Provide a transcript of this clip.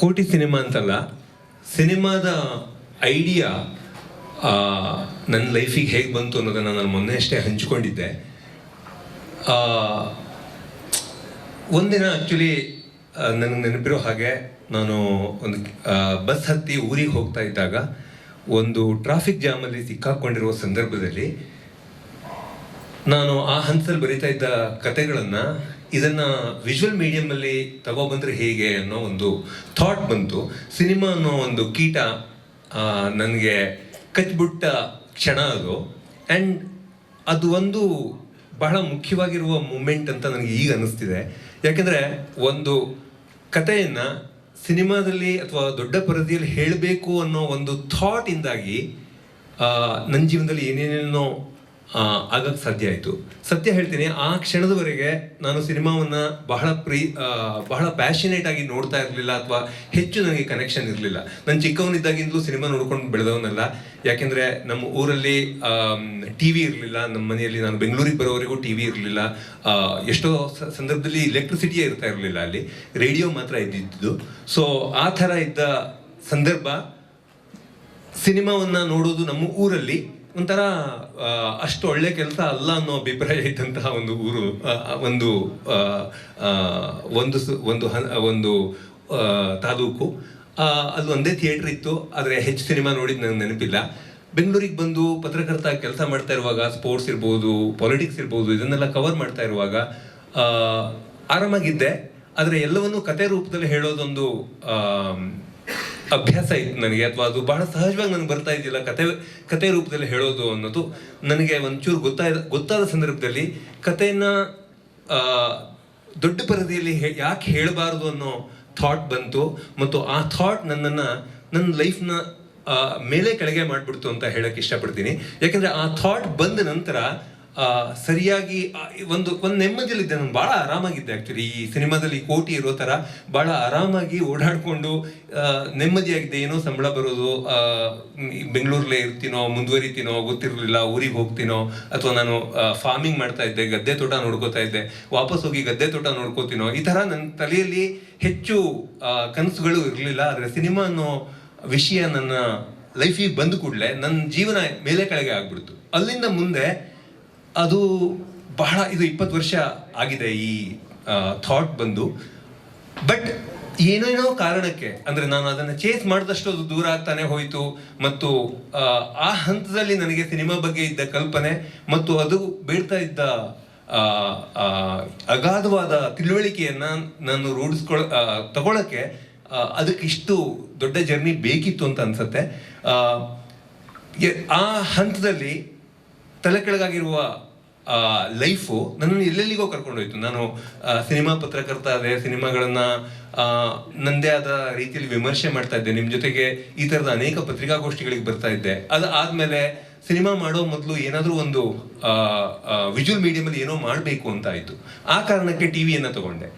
ಕೋಟಿ ಸಿನಿಮಾ ಅಂತಲ್ಲ, ಸಿನಿಮಾದ ಐಡಿಯಾ ನನ್ನ ಲೈಫಿಗೆ ಹೇಗೆ ಬಂತು ಅನ್ನೋದನ್ನು ನಾನು ಮೊನ್ನೆ ಅಷ್ಟೇ ಹಂಚಿಕೊಂಡಿದ್ದೆ. ಒಂದಿನ ಆ್ಯಕ್ಚುಲಿ ನನಗೆ ನೆನಪಿರೋ ಹಾಗೆ ನಾನು ಒಂದು ಬಸ್ ಹತ್ತಿ ಊರಿಗೆ ಹೋಗ್ತಾ ಇದ್ದಾಗ ಒಂದು ಟ್ರಾಫಿಕ್ ಜಾಮಲ್ಲಿ ಸಿಕ್ಕಾಕೊಂಡಿರುವ ಸಂದರ್ಭದಲ್ಲಿ ನಾನು ಆ ಹಂತದಲ್ಲಿ ಬರಿತಾ ಇದ್ದ ಕತೆಗಳನ್ನ ಇದನ್ನ ವಿಜುವಲ್ ಮೀಡಿಯಮಲ್ಲಿ ತಗೊಬಂದರೆ ಹೇಗೆ ಅನ್ನೋ ಒಂದು ಥಾಟ್ ಬಂತು. ಸಿನಿಮಾ ಅನ್ನೋ ಒಂದು ಕೀಟ ನನಗೆ ಕಚ್ಬಿಟ್ಟ ಕ್ಷಣ ಅದು. ಆ್ಯಂಡ್ ಅದು ಒಂದು ಬಹಳ ಮುಖ್ಯವಾಗಿರುವ ಮೂಮೆಂಟ್ ಅಂತ ನನಗೆ ಈಗ ಅನಿಸ್ತಿದೆ. ಯಾಕೆಂದರೆ ಒಂದು ಕಥೆಯನ್ನು ಸಿನಿಮಾದಲ್ಲಿ ಅಥವಾ ದೊಡ್ಡ ಪರದಿಯಲ್ಲಿ ಹೇಳಬೇಕು ಅನ್ನೋ ಒಂದು ಥಾಟಿಂದಾಗಿ ನನ್ನ ಜೀವನದಲ್ಲಿ ಏನೇನೇನೋ ಆಗಕ್ಕೆ ಸಾಧ್ಯ ಆಯಿತು. ಸತ್ಯ ಹೇಳ್ತೀನಿ, ಆ ಕ್ಷಣದವರೆಗೆ ನಾನು ಸಿನಿಮಾವನ್ನ ಬಹಳ ಪ್ರೀ ಬಹಳ ಪ್ಯಾಷನೇಟ್ ಆಗಿ ನೋಡ್ತಾ ಇರಲಿಲ್ಲ ಅಥವಾ ಹೆಚ್ಚು ನನಗೆ ಕನೆಕ್ಷನ್ ಇರಲಿಲ್ಲ. ನಾನು ಚಿಕ್ಕವನಿದ್ದಾಗಿಂದಲೂ ಸಿನಿಮಾ ನೋಡ್ಕೊಂಡು ಬೆಳೆದವನಲ್ಲ. ಯಾಕೆಂದ್ರೆ ನಮ್ಮ ಊರಲ್ಲಿ ಟಿ ವಿ ಇರಲಿಲ್ಲ. ನಮ್ಮ ಮನೆಯಲ್ಲಿ ನಾನು ಬೆಂಗಳೂರಿಗೆ ಬರೋವರೆಗೂ ಟಿ ವಿ ಇರಲಿಲ್ಲ ಎಷ್ಟೋ ಸಂದರ್ಭದಲ್ಲಿ ಎಲೆಕ್ಟ್ರಿಸಿಟಿಯೇ ಇರ್ತಾ ಇರಲಿಲ್ಲ ಅಲ್ಲಿ. ರೇಡಿಯೋ ಮಾತ್ರ ಇದ್ದಿದ್ದು. ಸೊ ಆ ಥರ ಇದ್ದ ಸಂದರ್ಭ ಸಿನಿಮಾವನ್ನ ನೋಡೋದು ನಮ್ಮ ಊರಲ್ಲಿ ಒಂಥರ ಅಷ್ಟು ಒಳ್ಳೆ ಕೆಲಸ ಅಲ್ಲ ಅನ್ನೋ ಅಭಿಪ್ರಾಯ ಇದ್ದಂತಹ ಒಂದು ಊರು ಒಂದು ಒಂದು ಒಂದು ಒಂದು ತಾಲೂಕು. ಅಲ್ಲಿ ಒಂದೇ ಥಿಯೇಟ್ರ್ ಇತ್ತು, ಆದರೆ ಹೆಚ್ಚು ಸಿನಿಮಾ ನೋಡಿದ್ದು ನನಗೆ ನೆನಪಿಲ್ಲ. ಬೆಂಗಳೂರಿಗೆ ಬಂದು ಪತ್ರಕರ್ತ ಕೆಲಸ ಮಾಡ್ತಾ ಇರುವಾಗ, ಸ್ಪೋರ್ಟ್ಸ್ ಇರ್ಬೋದು, ಪಾಲಿಟಿಕ್ಸ್ ಇರ್ಬೋದು, ಇದನ್ನೆಲ್ಲ ಕವರ್ ಮಾಡ್ತಾ ಇರುವಾಗ ಆರಾಮಾಗಿದ್ದೆ. ಆದರೆ ಎಲ್ಲವನ್ನೂ ಕತೆ ರೂಪದಲ್ಲಿ ಹೇಳೋದೊಂದು ಅಭ್ಯಾಸ ಇತ್ತು ನನಗೆ, ಅಥವಾ ಅದು ಬಹಳ ಸಹಜವಾಗಿ ನನಗೆ ಬರ್ತಾ ಇದ್ದಿಲ್ಲ ಕತೆ ಕತೆ ರೂಪದಲ್ಲಿ ಹೇಳೋದು ಅನ್ನೋದು ನನಗೆ ಒಂಚೂರು ಗೊತ್ತಾದ ಗೊತ್ತಾದ ಸಂದರ್ಭದಲ್ಲಿ ಕತೆಯನ್ನ ದೊಡ್ಡ ಪರದೆಯಲ್ಲಿ ಯಾಕೆ ಹೇಳಬಾರದು ಅನ್ನೋ ಥಾಟ್ ಬಂತು, ಮತ್ತು ಆ ಥಾಟ್ ನನ್ನನ್ನು, ನನ್ನ ಲೈಫ್ನ ಮೇಲೆ ಕೆಳಗೆ ಮಾಡಿಬಿಡ್ತು ಅಂತ ಹೇಳಕ್ಕೆ ಇಷ್ಟಪಡ್ತೀನಿ. ಯಾಕಂದ್ರೆ ಆ ಥಾಟ್ ಬಂದ ನಂತರ ಸರಿಯಾಗಿ ಒಂದು ಒಂದು ನೆಮ್ಮದಿಯಲ್ಲಿದ್ದೆ. ನಾನು ಭಾಳ ಆರಾಮಾಗಿದ್ದೆ ಆ್ಯಕ್ಚುಲಿ ಈ ಸಿನಿಮಾದಲ್ಲಿ ಕೋಟಿ ಇರೋ ಥರ ಭಾಳ ಆರಾಮಾಗಿ ಓಡಾಡಿಕೊಂಡು ನೆಮ್ಮದಿಯಾಗಿದ್ದೆ. ಏನೋ ಸಂಬಳ ಬರೋದು ಬೆಂಗಳೂರಲ್ಲೇ ಇರ್ತೀನೋ, ಮುಂದುವರಿತೀನೋ, ಗೊತ್ತಿರಲಿಲ್ಲ, ಊರಿಗೆ ಹೋಗ್ತೀನೋ, ಅಥವಾ ನಾನು ಫಾರ್ಮಿಂಗ್ ಮಾಡ್ತಾ ಇದ್ದೆ, ಗದ್ದೆ ತೋಟ ನೋಡ್ಕೋತಾ ಇದ್ದೆ, ವಾಪಸ್ ಹೋಗಿ ಗದ್ದೆ ತೋಟ ನೋಡ್ಕೋತೀನೋ, ಈ ಥರ ನನ್ನ ತಲೆಯಲ್ಲಿ ಹೆಚ್ಚು ಕನಸುಗಳು ಇರಲಿಲ್ಲ. ಆದರೆ ಸಿನಿಮಾ ಅನ್ನೋ ವಿಷಯ ನನ್ನ ಲೈಫಿಗೆ ಬಂದ ಕೂಡಲೇ ನನ್ನ ಜೀವನ ಮೇಲೆ ಕೆಳಗೆ ಆಗ್ಬಿಡ್ತು. ಅಲ್ಲಿಂದ ಮುಂದೆ ಅದು ಬಹಳ ಇದು ಇಪ್ಪತ್ತು ವರ್ಷ ಆಗಿದೆ ಈ ಥಾಟ್ ಬಂದು. ಬಟ್ ಏನೇನೋ ಕಾರಣಕ್ಕೆ ಅಂದರೆ ನಾನು ಅದನ್ನು ಚೇಸ್ ಮಾಡಿದಷ್ಟು ಅದು ದೂರ ಆಗ್ತಾನೆ ಹೋಯಿತು. ಮತ್ತು ಆ, ಹಂತದಲ್ಲಿ ನನಗೆ ಸಿನಿಮಾ ಬಗ್ಗೆ ಇದ್ದ ಕಲ್ಪನೆ ಮತ್ತು ಅದು ಬೀಳ್ತಾ ಇದ್ದ ಅಗಾಧವಾದ ತಿಳುವಳಿಕೆಯನ್ನು ನಾನು ರೂಢಿಸ್ಕೊಳ ತಗೊಳಕ್ಕೆ ಅದಕ್ಕೆ ಇಷ್ಟು ದೊಡ್ಡ ಜರ್ನಿ ಬೇಕಿತ್ತು ಅಂತ ಅನ್ಸುತ್ತೆ. ಆ ಹಂತದಲ್ಲಿ ತಲೆ ಕೆಳಗಾಗಿರುವ ಲೈಫು ನನ್ನನ್ನು ಎಲ್ಲೆಲ್ಲಿಗೋ ಕರ್ಕೊಂಡೋಯ್ತು. ನಾನು ಸಿನಿಮಾ ಪತ್ರಕರ್ತ ಅದೇ ಸಿನಿಮಾಗಳನ್ನ ನನ್ನದೇ ಆದ ರೀತಿಯಲ್ಲಿ ವಿಮರ್ಶೆ ಮಾಡ್ತಾ ಇದ್ದೆ. ನಿಮ್ಮ ಜೊತೆಗೆ ಈ ಥರದ ಅನೇಕ ಪತ್ರಿಕಾಗೋಷ್ಠಿಗಳಿಗೆ ಬರ್ತಾ ಇದ್ದೆ. ಅದು ಆದಮೇಲೆ ಸಿನಿಮಾ ಮಾಡೋ ಮೊದಲು ಏನಾದರೂ ಒಂದು ವಿಜುವಲ್ ಮೀಡಿಯಮಲ್ಲಿ ಏನೋ ಮಾಡಬೇಕು ಅಂತ ಆಯಿತು ಆ ಕಾರಣಕ್ಕೆ ಟಿವಿಯನ್ನು ತಗೊಂಡೆ.